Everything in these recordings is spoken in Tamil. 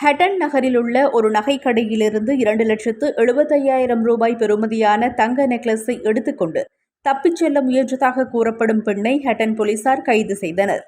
ஹட்டன் நகரில் உள்ள ஒரு நகைக்கடையிலிருந்து இரண்டு லட்சத்து எழுபத்தையாயிரம் ரூபாய் பெறுமதியான தங்க நெக்லஸை எடுத்துக்கொண்டு தப்பிச் செல்ல முயன்றதாக கூறப்படும் பெண்ணை ஹட்டன் போலீசார் கைது செய்தனர்.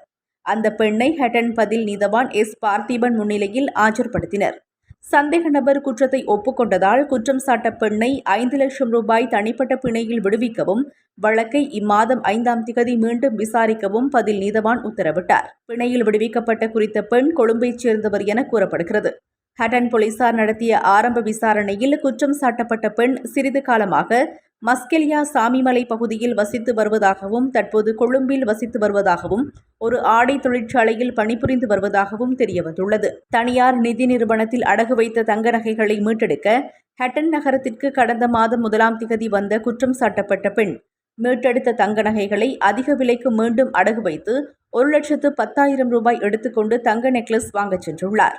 அந்த பெண்ணை ஹட்டன் பதில் நீதவான் எஸ். பார்த்திபன் முன்னிலையில் ஆஜர்படுத்தினர். சந்தேக நபர் குற்றத்தை ஒப்புக்கொண்டதால் குற்றம் சாட்ட பெண்ணை ஐந்து லட்சம் ரூபாய் தனிப்பட்ட பிணையில் விடுவிக்கவும் வழக்கை இம்மாதம் ஐந்தாம் திகதி மீண்டும் விசாரிக்கவும் பதில் நீதவான் உத்தரவிட்டார். பிணையில் விடுவிக்கப்பட்ட குறித்த பெண் கொழும்பைச் சேர்ந்தவர் என கூறப்படுகிறது. ஹட்டன் போலீசார் நடத்திய ஆரம்ப விசாரணையில் குற்றம் சாட்டப்பட்ட பெண் சிறிது காலமாக மஸ்கெலியா சாமிமலை பகுதியில் வசித்து வருவதாகவும் தற்போது கொழும்பில் வசித்து வருவதாகவும் ஒரு ஆடை தொழிற்சாலையில் பணிபுரிந்து வருவதாகவும் தெரியவந்துள்ளது. தனியார் நிதி நிறுவனத்தில் அடகு வைத்த தங்க நகைகளை மீட்டெடுக்க ஹட்டன் நகரத்திற்கு கடந்த மாதம் முதலாம் திகதி வந்த குற்றம் சாட்டப்பட்ட பெண் மீட்டெடுத்த தங்க நகைகளை அதிக விலைக்கு மீண்டும் அடகு வைத்து ஒரு லட்சத்து பத்தாயிரம் ரூபாய் எடுத்துக்கொண்டு தங்க நெக்லஸ் வாங்கச் சென்றுள்ளார்.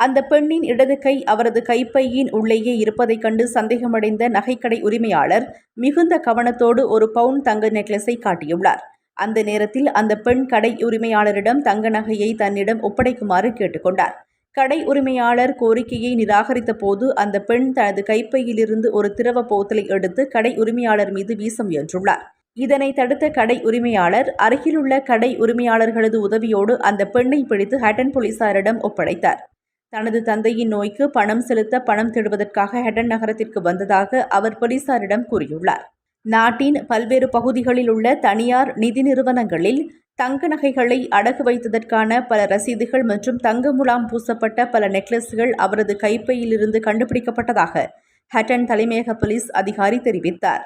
அந்த பெண்ணின் இடது கை அவரது கைப்பையின் உள்ளேயே இருப்பதைக் கண்டு சந்தேகமடைந்த நகைக்கடை உரிமையாளர் மிகுந்த கவனத்தோடு ஒரு பவுன் தங்க நெக்லஸை காட்டியுள்ளார். அந்த நேரத்தில் அந்த பெண் கடை உரிமையாளரிடம் தங்க நகையை தன்னிடம் ஒப்படைக்குமாறு கேட்டுக்கொண்டார். கடை உரிமையாளர் கோரிக்கையை நிராகரித்த போது அந்த பெண் தனது கைப்பையிலிருந்து ஒரு திரவ போத்தலை எடுத்து கடை உரிமையாளர் மீது வீச முயன்றுள்ளார். இதனை தடுத்த கடை உரிமையாளர் அருகிலுள்ள கடை உரிமையாளர்களது உதவியோடு அந்த பெண்ணை பிடித்து ஹட்டன் போலீசாரிடம் ஒப்படைத்தார். தனது தந்தையின் நோய்க்கு பணம் செலுத்த பணம் தேடுவதற்காக ஹெடன் நகரத்திற்கு வந்ததாக அவர் போலீசாரிடம் கூறியுள்ளார். நாட்டின் பல்வேறு பகுதிகளில் உள்ள தனியார் நிதி நிறுவனங்களில் தங்க நகைகளை அடகு வைத்ததற்கான பல ரசீதுகள் மற்றும் தங்க முலாம் பூசப்பட்ட பல நெக்லஸ்கள் அவரது கைப்பையிலிருந்து கண்டுபிடிக்கப்பட்டதாக ஹட்டன் தலைமையக போலீஸ் அதிகாரி தெரிவித்தார்.